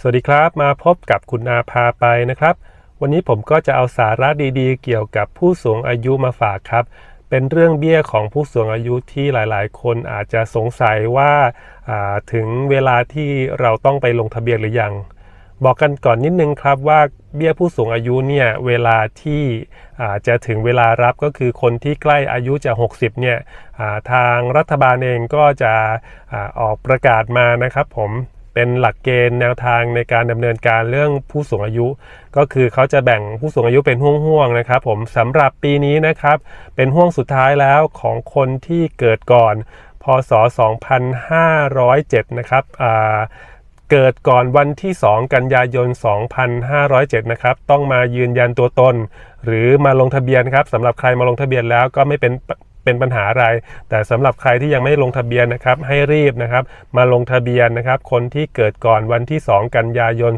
สวัสดีครับมาพบกับคุณอาพาไปนะครับ วันนี้ผมก็จะเอาสาระดีๆ เกี่ยวกับผู้สูงอายุมาฝากครับ เป็นเรื่องเบี้ยของผู้สูงอายุที่หลายๆ คนอาจจะสงสัยว่าาถึงเวลาที่เราต้องไปลงทะเบียนหรือยัง บอกกันก่อนนิดนึงครับว่าเบี้ยผู้สูงอายุเนี่ยเวลาที่อาจะถึงเวลารับก็คือคนที่ใกล้อายุจะ 60เนี่ยาทางรัฐบาลเองก็จะอออกประกาศมานะครับผม เป็นหลักเกณฑ์แนวทางในการดำเนินการเรื่องผู้สูงอายุ ก็คือเขาจะแบ่งผู้สูงอายุเป็นห่วงๆนะครับ ผมสำหรับปีนี้นะครับ เป็นห่วงสุดท้ายแล้วของคนที่เกิดก่อน พศ 2507 นะครับเกิดก่อนวันที่ 2 กันยายน 2507 นะครับ ต้องมายืนยันตัวตน หรือมาลงทะเบียนครับสำหรับใครมาลงทะเบียนแล้วก็ไม่เป็น เป็นปัญหาอะไร แต่สำหรับใครที่ยังไม่ลงทะเบียนนะครับให้รีบนะครับมาลงทะเบียนนะครับคนที่เกิดก่อนวันที่ 2 กันยายน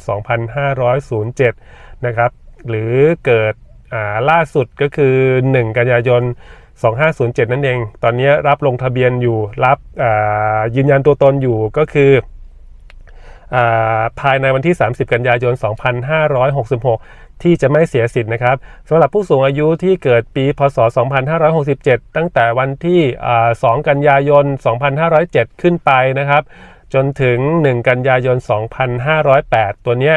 2507 นะครับหรือเกิดล่าสุดก็คือ 1 กันยายน 2507 นั่นเอง ตอนนี้รับลงทะเบียนอยู่รับยืนยันตัวตนอยู่ก็คือ ภายในวันที่ 30 กันยายน 2566 ที่จะไม่เสียสิทธิ์นะครับสำหรับผู้สูงอายุที่เกิดปีพศ 2567 ตั้งแต่วันที่อ่า2กันยายน 2507 ขึ้นไปนะครับ จนถึง 1 กันยายน 2508 ตัวเนี้ย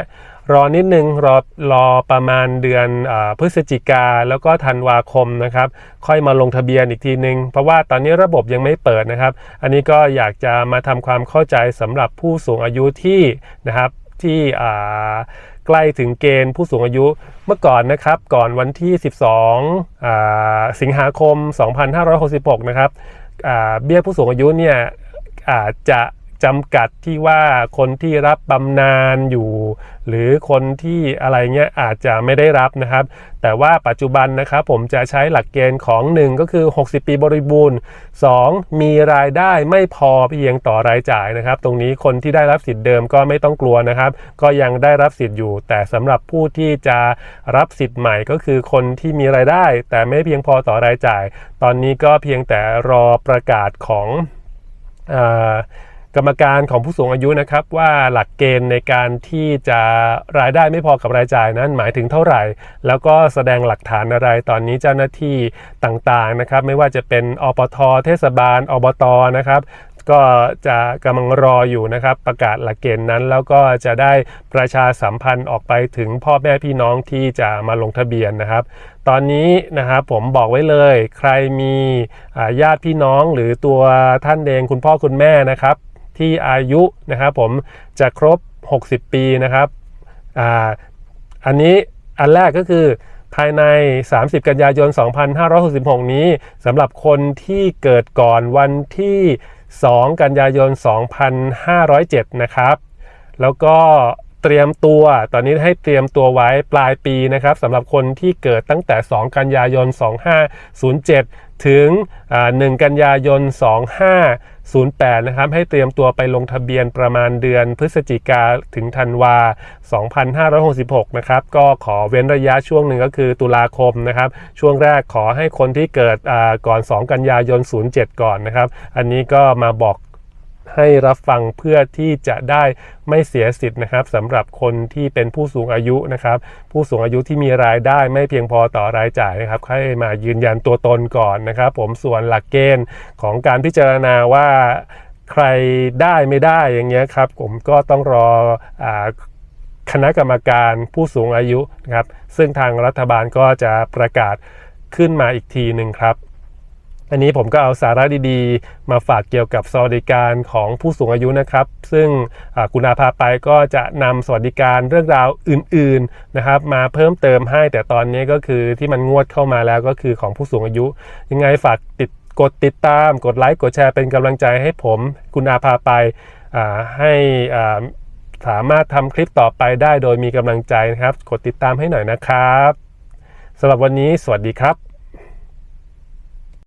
รอนิดนึงรอรอประมาณเดือนอพฤศจิกาแล้วก็ธันวาคมนะครับ ค่อยมาลงทะเบียนอีกทีนึง เพราะว่าตอนนี้ระบบยังไม่เปิดนะครับ อันนี้ก็อยากจะมาทำความเข้าใจสำหรับผู้สูงอายุที่นะครับที่ใกล้ถึงเกณฑ์ผู้สูงอายุเมื่อก่อนนะครับ ก่อนวันที่ 12อ่าสิงหาคม 2566 นะครับเบี้ยผู้สูงอายุเนี่ยอาจจะ จำกัดที่ว่าคนที่รับบำนาญอยู่ หรือคนที่อะไรเงี้ยอาจจะไม่ได้รับนะครับ แต่ว่าปัจจุบันนะครับผมจะใช้หลักเกณฑ์ของ 1 ก็คือ 60 ปีบริบูรณ์ 2 มีรายได้ไม่พอเพียงต่อรายจ่ายนะครับ ตรงนี้คนที่ได้รับสิทธิ์เดิมก็ไม่ต้องกลัวนะครับ ก็ยังได้รับสิทธิ์อยู่ แต่สำหรับผู้ที่จะรับสิทธิ์ใหม่ก็คือคนที่มีรายได้ แต่ไม่เพียงพอต่อรายจ่าย ตอนนี้ก็เพียงแต่รอประกาศของเออ กรรมการของผู้สูงอายุนะครับว่าหลักเกณฑ์ในการที่จะรายได้ไม่พอกับรายจ่ายนั้นหมายถึงเท่าไหร่ แล้วก็แสดงหลักฐานอะไรตอนนี้เจ้าหน้าที่ต่างๆนะครับ ไม่ว่าจะเป็นอปท เทศบาล อบตนะครับก็จะกำลังรออยู่นะครับ ประกาศหลักเกณฑ์นั้น แล้วก็จะได้ประชาสัมพันธ์ออกไปถึงพ่อแม่พี่น้องที่จะมาลงทะเบียนนะครับ ตอนนี้นะครับผมบอกไว้เลย ใครมีญาติพี่น้องหรือตัวท่านเองคุณพ่อคุณแม่นะครับ ที่อายุนะครับผมจะครบ 60 ปีนะครับอ่าอันนี้อันแรกก็คือภายใน 30 กันยายน 2566 นี้สำหรับคนที่เกิดก่อนวันที่ 2 กันยายน 2507 นะครับ แล้วก็ เตรียมตัว ตอนนี้ให้เตรียมตัวไว้ปลายปีนะครับสำหรับคนที่เกิดตั้งแต่ 2 กันยายน 2507 ถึง 1 กันยายน 2508 นะครับ ให้เตรียมตัวไปลงทะเบียนประมาณเดือนพฤศจิกาถึงธันวา 2566 นะครับ ก็ขอเว้นระยะช่วงหนึ่งก็คือตุลาคมนะครับ ช่วงแรกขอให้คนที่เกิดก่อน 2 กันยายน 07 ก่อนนะครับ อันนี้ก็มาบอก ให้รับฟังเพื่อที่จะได้ไม่เสียสิทธิ์นะครับสำหรับคนที่เป็นผู้สูงอายุนะครับ ผู้สูงอายุที่มีรายได้ไม่เพียงพอต่อรายจ่ายนะครับให้มายืนยันตัวตนก่อนนะครับ ผมส่วนหลักเกณฑ์ของการพิจารณาว่าใครได้ไม่ได้อย่างเงี้ยครับ ผมก็ต้องรออคณะกรรมการผู้สูงอายุนะครับ ซึ่งทางรัฐบาลก็จะประกาศขึ้นมาอีกทีหนึ่งครับ อันนี้ผมก็เอาสาระดีๆ มาฝากเกี่ยวกับสวัสดิการของผู้สูงอายุนะครับ ซึ่งคุณอาภาไปก็จะนำสวัสดิการเรื่องราวอื่นๆนะครับ มาเพิ่มเติมให้แต่ตอนนี้ก็คือที่มันงวดเข้ามาแล้วก็คือของผู้สูงอายุ ยังไงฝากติดกดติดตามกดไลค์กดแชร์เป็นกำลังใจให้ผมคุณอาภาไปาให้สามารถทำคลิปต่อไปได้โดยมีกำลังใจนะครับ กดติดตามให้หน่อยนะครับสำหรับวันนี้สวัสดีครับ